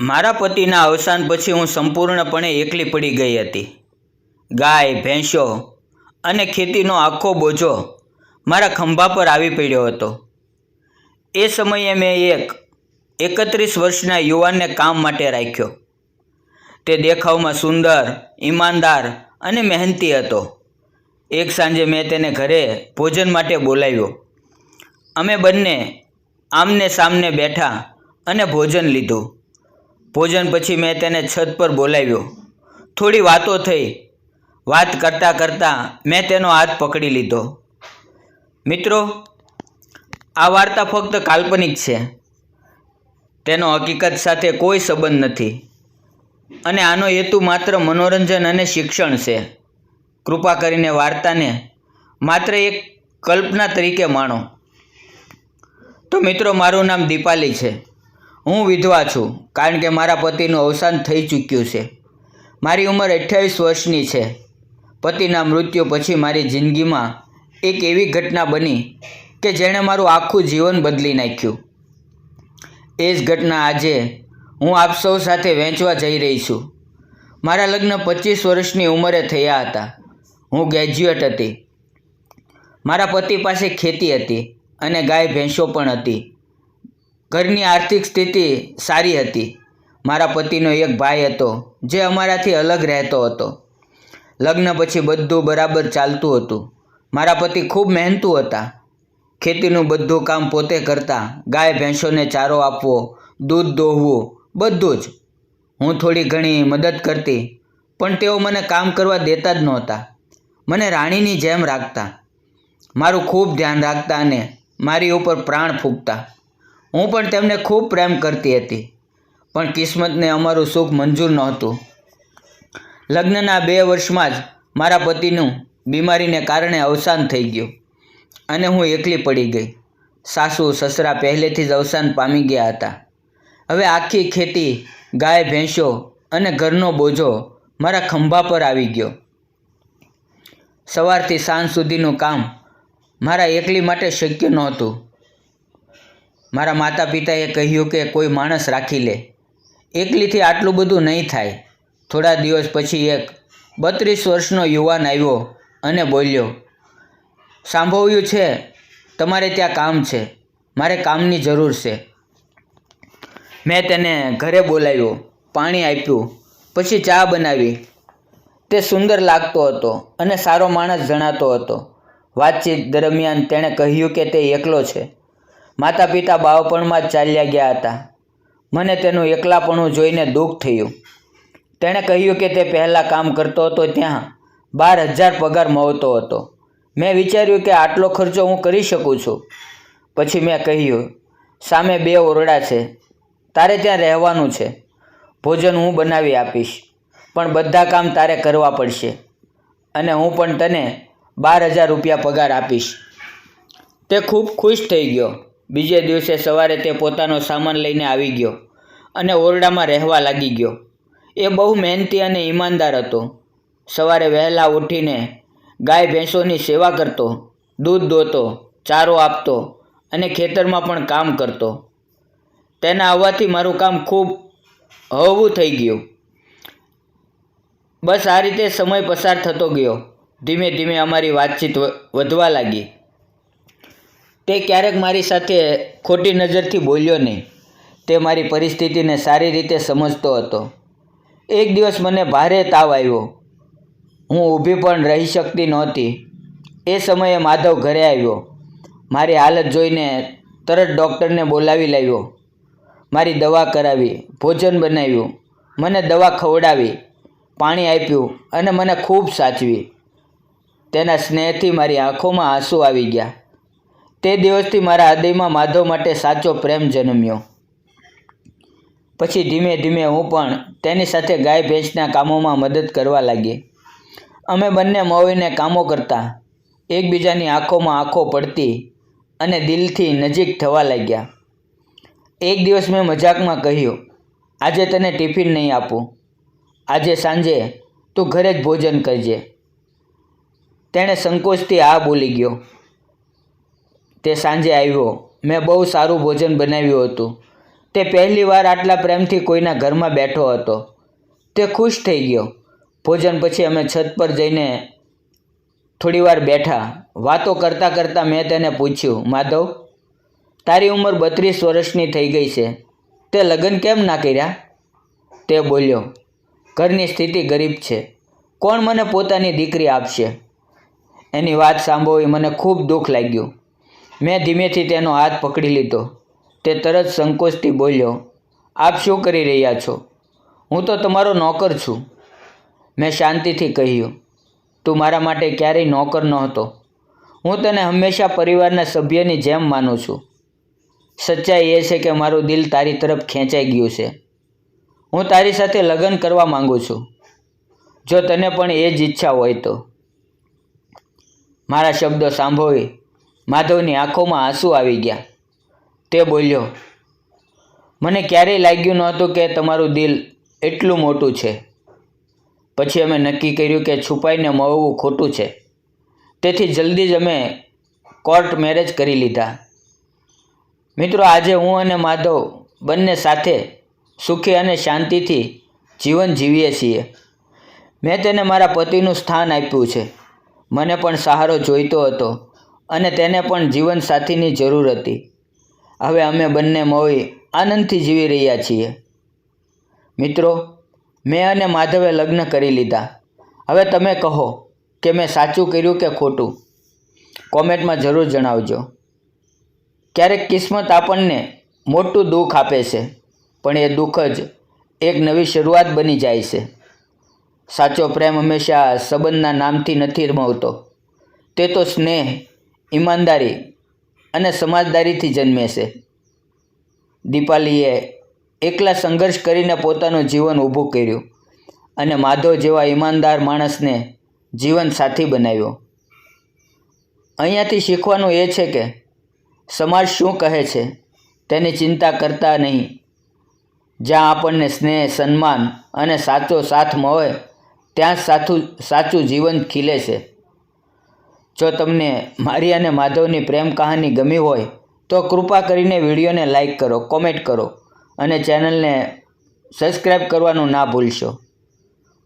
મારા પતિના અવસાન પછી હું સંપૂર્ણપણે એકલી પડી ગઈ હતી. ગાય, ભેંસો અને ખેતીનો આખો બોજો મારા ખંભા પર આવી પડ્યો હતો. એ સમયે મેં એક એકત્રીસ વર્ષના યુવાનને કામ માટે રાખ્યો. તે દેખાવમાં સુંદર, ઈમાનદાર અને મહેનતી હતો. એક સાંજે મેં તેને ઘરે ભોજન માટે બોલાવ્યો. અમે બંને આમને સામને બેઠા અને ભોજન લીધું. ભોજન પછી મેં તેને છત પર બોલાવ્યો. થોડી વાતો થઈ. વાત કરતાં કરતાં મેં તેનો હાથ પકડી લીધો. મિત્રો, આ વાર્તા ફક્ત કાલ્પનિક છે. તેનો હકીકત સાથે કોઈ સંબંધ નથી. અને આનો હેતુ માત્ર મનોરંજન અને શિક્ષણ છે. કૃપા કરીને વાર્તાને માત્ર એક કલ્પના તરીકે માણો. તો મિત્રો, મારું નામ દીપાલી છે. હું વિધવા છું, કારણ કે મારા પતિનું અવસાન થઈ ચૂક્યું છે. મારી ઉંમર અઠ્યાવીસ વર્ષની છે. પતિના મૃત્યુ પછી મારી જિંદગીમાં એક એવી ઘટના બની કે જેણે મારું આખું જીવન બદલી નાખ્યું. એ જ ઘટના આજે હું આપ સૌ સાથે વહેંચવા જઈ રહી છું. મારા લગ્ન પચીસ વર્ષની ઉંમરે થયા હતા. હું ગ્રેજ્યુએટ હતી. મારા પતિ પાસે ખેતી હતી અને ગાય ભેંસો પણ હતી. ઘરની આર્થિક સ્થિતિ સારી હતી. મારા પતિનો એક ભાઈ હતો, જે અમારાથી અલગ રહેતો હતો. લગ્ન પછી બધું બરાબર ચાલતું હતું. મારા પતિ ખૂબ મહેનતુ હતા. ખેતીનું બધું કામ પોતે કરતા, ગાય, ભેંસોને ચારો આપવો, દૂધ દોહવું, બધું જ. હું થોડી ઘણી મદદ કરતી, પણ તેઓ મને કામ કરવા દેતા જ નહોતા. મને રાણીની જેમ રાખતા. મારું ખૂબ ધ્યાન રાખતા અને મારી ઉપર પ્રાણ ફૂંકતા. હું પણ તેમને ખૂબ પ્રેમ કરતી હતી, પણ કિસ્મતને અમારું સુખ મંજૂર નહોતું. લગ્નના બે વર્ષમાં જ મારા પતિનું બીમારીને કારણે અવસાન થઈ ગયું અને હું એકલી પડી ગઈ. સાસુ, સસરા પહેલેથી જ અવસાન પામી ગયા હતા. હવે આખી ખેતી, ગાય, ભેંસો અને ઘરનો બોજો મારા ખંભા પર આવી ગયો. સવારથી સાંજ સુધીનું કામ મારા એકલી માટે શક્ય નહોતું. મારા માતા પિતાએ કહ્યું કે કોઈ માણસ રાખી લે. એકલીથી આટલું બધું નહીં થાય. થોડા દિવસ પછી એક બત્રીસ વર્ષનો યુવાન આવ્યો અને બોલ્યો, સાંભળ્યું છે, તમારે ત્યાં કામ છે. મારે કામની જરૂર છે. મેં તેને ઘરે બોલાવ્યો, પાણી આપ્યું, પછી ચા બનાવી. તે સુંદર લાગતો હતો અને સારો માણસ જણાતો હતો. વાતચીત દરમિયાન તેણે કહ્યું કે તે એકલો છે. માતા પિતા બાળપણમાં જ ચાલ્યા ગયા હતા. મને તેનું એકલાપણું જોઈને દુઃખ થયું. તેણે કહ્યું કે તે પહેલાં કામ કરતો હતો ત્યાં બાર હજાર પગાર મળતો હતો. મેં વિચાર્યું કે આટલો ખર્ચો હું કરી શકું છું. પછી મેં કહ્યું, સામે બે ઓરડા છે. તારે ત્યાં રહેવાનું છે. ભોજન હું બનાવી આપીશ, પણ બધા કામ તારે કરવા પડશે. અને હું પણ તને બાર હજાર રૂપિયા પગાર આપીશ. તે ખૂબ ખુશ થઈ ગયો. બીજે દિવસે સવારે તે પોતાનો સામાન લઈને આવી ગયો અને ઓરડામાં રહેવા લાગી ગયો. એ બહુ મહેનતી અને ઈમાનદાર હતો. સવારે વહેલા ઉઠીને ગાય ભેંસોની સેવા કરતો, દૂધ દોતો ચારો આપતો અને ખેતરમાં પણ કામ કરતો. તેના આવવાથી મારું કામ ખૂબ હળવું થઈ ગયું. બસ આ રીતે સમય પસાર થતો ગયો. ધીમે ધીમે અમારી વાતચીત વધવા લાગી. તે ક્યારેક મારી સાથે ખોટી નજરથી બોલ્યો નહીં. તે મારી પરિસ્થિતિને સારી રીતે સમજતો હતો. એક દિવસ મને ભારે તાવ આવ્યો. હું ઊભી પણ રહી શકતી નહોતી. એ સમયે માધવ ઘરે આવ્યો. મારી હાલત જોઈને તરત ડૉક્ટરને બોલાવી લાવ્યો. મારી દવા કરાવી, ભોજન બનાવ્યું. મને દવા ખવડાવી, પાણી આપ્યું અને મને ખૂબ સાચવી. તેના સ્નેહથી મારી આંખોમાં આંસુ આવી ગયા. તે દિવસથી મારા હૃદયમાં માધવ માટે સાચો પ્રેમ જન્મ્યો. પછી ધીમે ધીમે હું પણ તેની સાથે ગાય ભેંસના કામોમાં મદદ કરવા લાગી. અમે બંને મોવીને કામો કરતા. એકબીજાની આંખોમાં આંખો પડતી અને દિલથી નજીક થવા લાગ્યા. એક દિવસ મેં મજાકમાં કહ્યું, આજે તને ટિફિન નહીં આપું. આજે સાંજે તું ઘરે જ ભોજન કરજે. તેણે સંકોચથી આ બોલી ગયો. તે સાંજે આવ્યો. મેં બહુ સારું ભોજન બનાવ્યું હતું. તે પહેલીવાર આટલા પ્રેમથી કોઈના ઘરમાં બેઠો હતો. તે ખુશ થઈ ગયો. ભોજન પછી અમે છત પર જઈને થોડીવાર બેઠા. વાતો કરતાં કરતાં મેં તેને પૂછ્યું, માધવ, તારી ઉંમર બત્રીસ વર્ષની થઈ ગઈ છે. તે લગ્ન કેમ ના કર્યા? તે બોલ્યો, ઘરની સ્થિતિ ગરીબ છે. કોણ મને પોતાની દીકરી આપશે? એની વાત સાંભળવી મને ખૂબ દુઃખ લાગ્યું. મેં ધીમેથી તેનો હાથ પકડી લીધો. તે તરત સંકોચથી બોલ્યો, આપ શું કરી રહ્યા છો? હું તો તમારો નોકર છું. મેં શાંતિથી કહ્યું, તું મારા માટે ક્યારેય નોકર નહોતો. હું તને હંમેશા પરિવારના સભ્યની જેમ માનું છું. સચ્ચાઈ એ છે કે મારું દિલ તારી તરફ ખેંચાઈ ગયું છે. હું તારી સાથે લગ્ન કરવા માંગુ છું. જો તને પણ એ જ ઈચ્છા હોય તો. મારા શબ્દો સાંભળી માધવની આંખોમાં આંસુ આવી ગયા. તે બોલ્યો, મને ક્યારેય લાગ્યું નહોતું કે તમારું દિલ એટલું મોટું છે. પછી અમે નક્કી કર્યું કે છુપાઈને મળવું ખોટું છે. તેથી જલ્દી જ અમે કોર્ટ મેરેજ કરી લીધા. મિત્રો, આજે હું અને માધવ બંને સાથે સુખી અને શાંતિથી જીવન જીવીએ છીએ. મેં તેને મારા પતિનું સ્થાન આપ્યું છે. મને પણ સહારો જોઈતો હતો. અને તેને પણ જીવનસાથીની જરૂર હતી. હવે અમે બંને મળી આનંદથી જીવી રહ્યા છીએ. મિત્રો, મેં અને માધવે લગ્ન કરી લીધા. હવે તમે કહો કે મેં સાચું કર્યું કે ખોટું? કોમેન્ટમાં જરૂર જણાવજો. ક્યારેક કિસ્મત આપણને મોટું દુઃખ આપે છે, પણ એ દુઃખ જ એક નવી શરૂઆત બની જાય છે. સાચો પ્રેમ હંમેશા સંબંધના નામથી નથી મળતો તે તો સ્નેહ ઈમાનદારી અને સમજદારીથી જન્મે છે દીપાલીએ એકલા સંઘર્ષ કરીને પોતાનું જીવન ઊભું કર્યું અને માધવ જેવા ઈમાનદાર માણસને જીવન સાથી બનાવ્યો. અહીંયાથી શીખવાનું એ છે કે સમાજ શું કહે છે તેની ચિંતા કરતા નહીં. જ્યાં આપણને સ્નેહ, સન્માન અને સાચો સાથ મળે, ત્યાં સાચું સાચું જીવન ખીલે છે. જો તમને મારી અને માધવની પ્રેમ કહાની ગમી હોય, તો કૃપા કરીને વિડીયોને લાઈક કરો, કોમેન્ટ કરો અને ચેનલને સબસ્ક્રાઈબ કરવાનું ના ભૂલશો.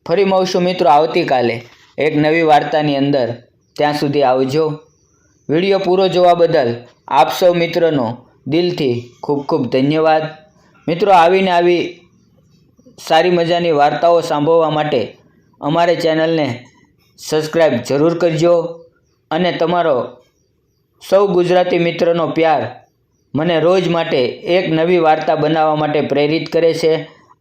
ફરી મળશું મિત્રો આવતીકાલે એક નવી વાર્તાની અંદર. ત્યાં સુધી આવજો. વીડિયો પૂરો જોવા બદલ આપ સૌ મિત્રોનો દિલથી ખૂબ ખૂબ ધન્યવાદ. મિત્રો, આવીને આવી સારી મજાની વાર્તાઓ સાંભળવા માટે અમારે ચેનલને સબસ્ક્રાઈબ જરૂર કરજો. અને તમારો સૌ ગુજરાતી મિત્રનો પ્યાર મને રોજ માટે એક નવી વાર્તા બનાવવા માટે પ્રેરિત કરે છે.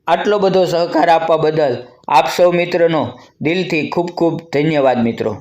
આટલો બધો સહકાર આપવા બદલ આપ સૌ મિત્રનો દિલથી ખૂબ ખૂબ ધન્યવાદ મિત્રો.